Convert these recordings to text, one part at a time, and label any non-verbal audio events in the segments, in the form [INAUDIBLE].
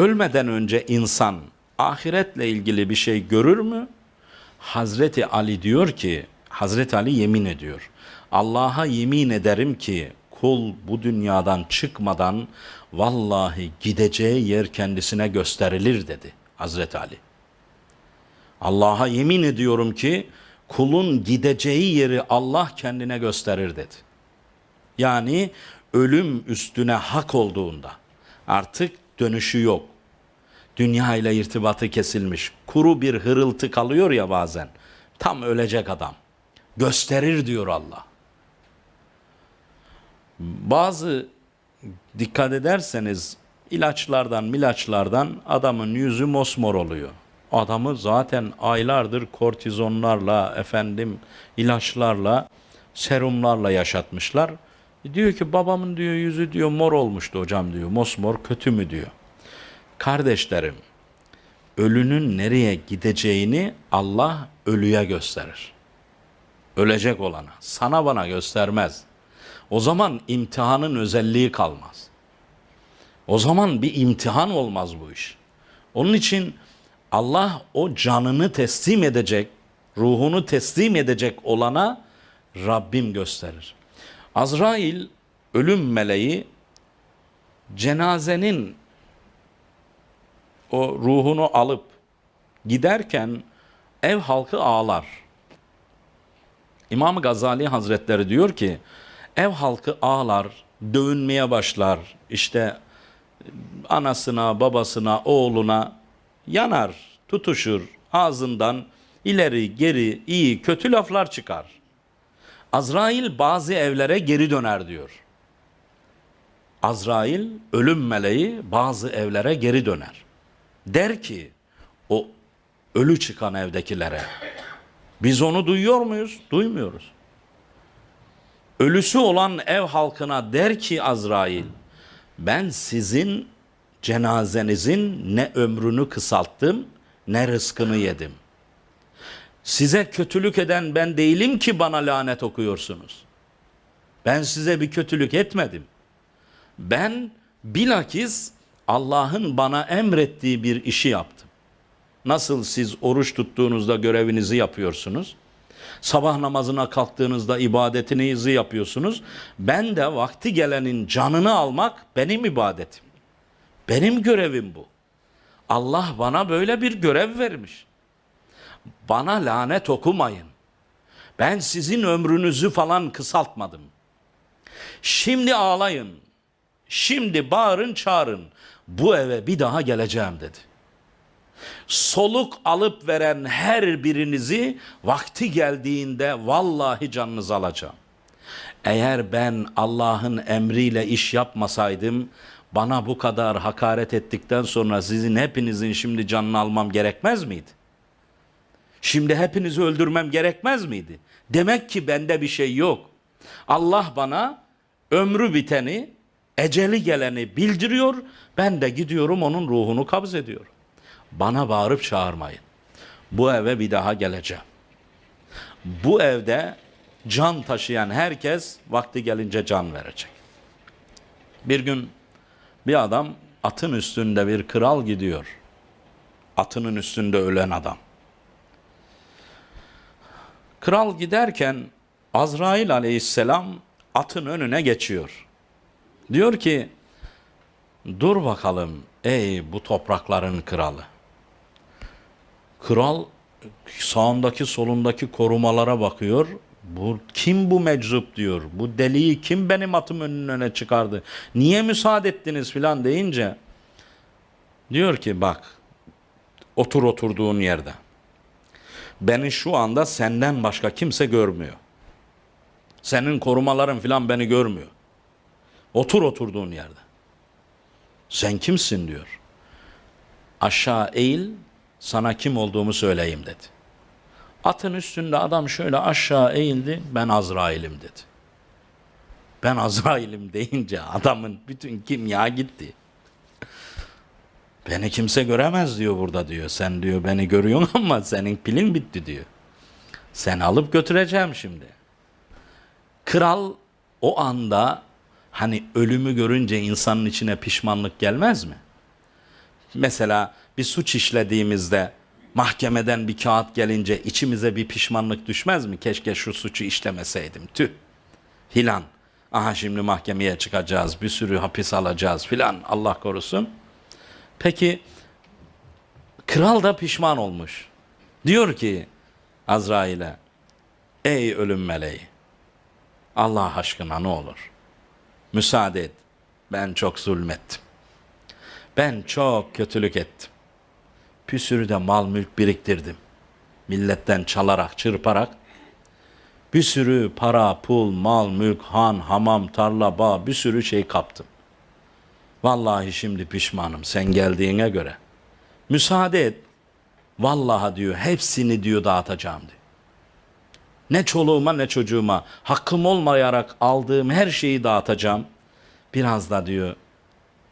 ölmeden önce insan ahiretle ilgili bir şey görür mü? Hazreti Ali diyor ki, Hazreti Ali yemin ediyor. Allah'a yemin ederim ki kul bu dünyadan çıkmadan vallahi gideceği yer kendisine gösterilir dedi Hazreti Ali. Allah'a yemin ediyorum ki kulun gideceği yeri Allah kendine gösterir dedi. Yani ölüm üstüne hak olduğunda artık dönüşü yok. Dünya ile irtibatı kesilmiş. Kuru bir hırıltı kalıyor ya bazen. Tam ölecek adam. Gösterir diyor Allah. Bazı dikkat ederseniz ilaçlardan milaçlardan adamın yüzü mosmor oluyor. Adamı zaten aylardır kortizonlarla efendim ilaçlarla serumlarla yaşatmışlar. Diyor ki babamın diyor yüzü diyor mor olmuştu hocam diyor. Mosmor kötü mü diyor. Kardeşlerim ölünün nereye gideceğini Allah ölüye gösterir. Ölecek olana. Sana bana göstermez. O zaman imtihanın özelliği kalmaz. O zaman bir imtihan olmaz bu iş. Onun için Allah o canını teslim edecek, ruhunu teslim edecek olana Rabbim gösterir. Azrail ölüm meleği cenazenin o ruhunu alıp giderken ev halkı ağlar. İmam Gazali Hazretleri diyor ki ev halkı ağlar, dövünmeye başlar. İşte anasına, babasına, oğluna yanar, tutuşur. Ağzından ileri, geri, iyi, kötü laflar çıkar. Azrail bazı evlere geri döner diyor. Azrail ölüm meleği bazı evlere geri döner. Der ki o ölü çıkan evdekilere biz onu duyuyor muyuz? Duymuyoruz. Ölüsü olan ev halkına der ki Azrail ben sizin cenazenizin ne ömrünü kısalttım ne rızkını yedim. Size kötülük eden ben değilim ki bana lanet okuyorsunuz. Ben size bir kötülük etmedim. Ben bilakis Allah'ın bana emrettiği bir işi yaptım. Nasıl siz oruç tuttuğunuzda görevinizi yapıyorsunuz? Sabah namazına kalktığınızda ibadetinizi yapıyorsunuz. Ben de vakti gelenin canını almak benim ibadetim. Benim görevim bu. Allah bana böyle bir görev vermiş. Bana lanet okumayın. Ben sizin ömrünüzü falan kısaltmadım. Şimdi ağlayın. Şimdi bağırın çağırın. Bu eve bir daha geleceğim dedi. Soluk alıp veren her birinizi vakti geldiğinde vallahi canınızı alacağım. Eğer ben Allah'ın emriyle iş yapmasaydım bana bu kadar hakaret ettikten sonra sizin hepinizin şimdi canını almam gerekmez miydi? Şimdi hepinizi öldürmem gerekmez miydi? Demek ki bende bir şey yok. Allah bana ömrü biteni, eceli geleni bildiriyor. Ben de gidiyorum onun ruhunu kabz ediyorum. Bana bağırıp çağırmayın. Bu eve bir daha geleceğim. Bu evde can taşıyan herkes vakti gelince can verecek. Bir gün bir adam atın üstünde bir kral gidiyor. Atının üstünde ölen adam. Kral giderken Azrail aleyhisselam atın önüne geçiyor. Diyor ki dur bakalım ey bu toprakların kralı. Kral sağındaki solundaki korumalara bakıyor. Bu kim bu meczup diyor. Bu deliği kim benim atım önünün öne çıkardı? Niye müsaade ettiniz filan deyince diyor ki bak otur oturduğun yerde. Beni şu anda senden başka kimse görmüyor. Senin korumaların filan beni görmüyor. Otur oturduğun yerde. Sen kimsin diyor. Aşağı eğil sana kim olduğumu söyleyeyim dedi. Atın üstünde adam şöyle aşağı eğildi ben Azrail'im dedi. Ben Azrail'im [LAUGHS] deyince adamın bütün kimya gitti. Beni kimse göremez diyor burada diyor. Sen diyor beni görüyorsun [LAUGHS] ama senin pilin bitti diyor. Sen alıp götüreceğim şimdi. Kral o anda hani ölümü görünce insanın içine pişmanlık gelmez mi? Mesela bir suç işlediğimizde mahkemeden bir kağıt gelince içimize bir pişmanlık düşmez mi? Keşke şu suçu işlemeseydim. Tüh. Filan. Aha şimdi mahkemeye çıkacağız. Bir sürü hapis alacağız filan. Allah korusun. Peki kral da pişman olmuş. Diyor ki Azrail'e ey ölüm meleği Allah aşkına ne olur müsaade et ben çok zulmettim. Ben çok kötülük ettim. Bir sürü de mal mülk biriktirdim. Milletten çalarak, çırparak bir sürü para, pul, mal, mülk, han, hamam, tarla, bağ bir sürü şey kaptım. Vallahi şimdi pişmanım sen geldiğine göre. Müsaade et. Vallahi diyor hepsini diyor dağıtacağım diyor. Ne çoluğuma ne çocuğuma hakkım olmayarak aldığım her şeyi dağıtacağım. Biraz da diyor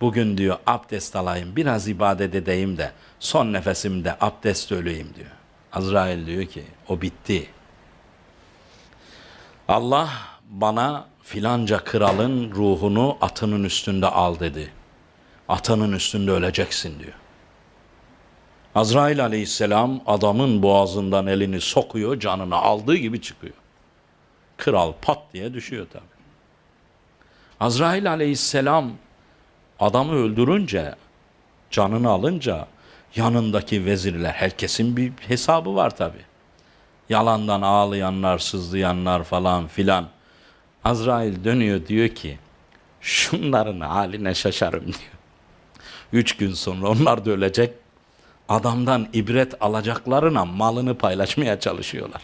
bugün diyor abdest alayım biraz ibadet edeyim de son nefesimde abdest öleyim diyor. Azrail diyor ki o bitti. Allah bana filanca kralın ruhunu atının üstünde al dedi. Atının üstünde öleceksin diyor. Azrail aleyhisselam adamın boğazından elini sokuyor, canını aldığı gibi çıkıyor. Kral pat diye düşüyor tabi. Azrail aleyhisselam adamı öldürünce, canını alınca yanındaki vezirler, herkesin bir hesabı var tabi. Yalandan ağlayanlar, sızlayanlar falan filan. Azrail dönüyor diyor ki, şunların haline şaşarım diyor. Üç gün sonra onlar da ölecek, adamdan ibret alacaklarına malını paylaşmaya çalışıyorlar.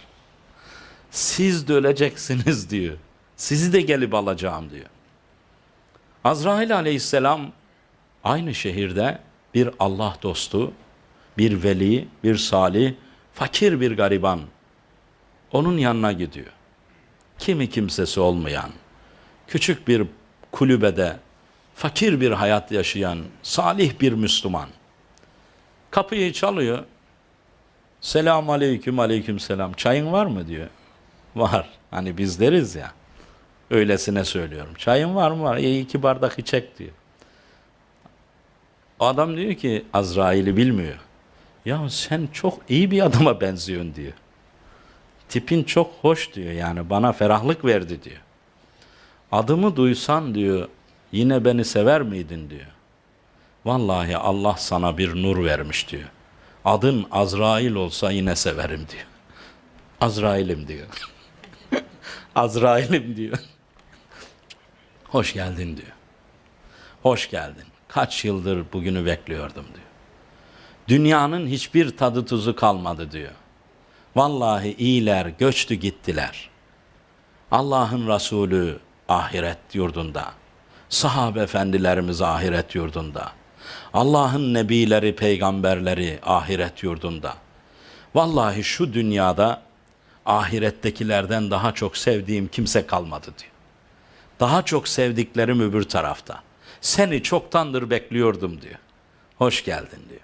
Siz de öleceksiniz diyor. Sizi de gelip alacağım diyor. Azrail aleyhisselam aynı şehirde bir Allah dostu, bir veli, bir salih, fakir bir gariban onun yanına gidiyor. Kimi kimsesi olmayan, küçük bir kulübede fakir bir hayat yaşayan salih bir Müslüman. Kapıyı çalıyor. Selam aleyküm aleyküm selam. Çayın var mı diyor. Var. Hani biz deriz ya. Öylesine söylüyorum. Çayın var mı? Var. İyi iki bardak içek diyor. O adam diyor ki Azrail'i bilmiyor. Ya sen çok iyi bir adama benziyorsun diyor. Tipin çok hoş diyor yani bana ferahlık verdi diyor. Adımı duysan diyor yine beni sever miydin diyor. Vallahi Allah sana bir nur vermiş diyor. Adın Azrail olsa yine severim diyor. Azrail'im diyor. [LAUGHS] Azrail'im diyor. Hoş geldin diyor. Hoş geldin. Kaç yıldır bugünü bekliyordum diyor. Dünyanın hiçbir tadı tuzu kalmadı diyor. Vallahi iyiler göçtü gittiler. Allah'ın Resulü ahiret yurdunda. Sahabe efendilerimiz ahiret yurdunda. Allah'ın nebileri, peygamberleri ahiret yurdunda. Vallahi şu dünyada ahirettekilerden daha çok sevdiğim kimse kalmadı diyor. Daha çok sevdiklerim öbür tarafta. Seni çoktandır bekliyordum diyor. Hoş geldin diyor.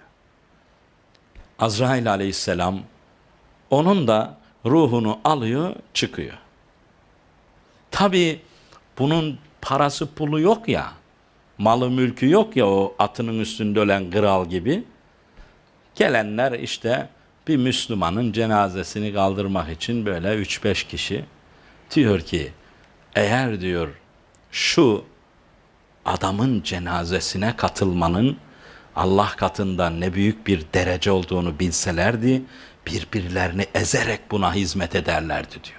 Azrail aleyhisselam onun da ruhunu alıyor çıkıyor. Tabi bunun parası pulu yok ya. Malı mülkü yok ya o atının üstünde ölen kral gibi. Gelenler işte bir Müslümanın cenazesini kaldırmak için böyle 3-5 kişi diyor ki eğer diyor şu adamın cenazesine katılmanın Allah katında ne büyük bir derece olduğunu bilselerdi birbirlerini ezerek buna hizmet ederlerdi diyor.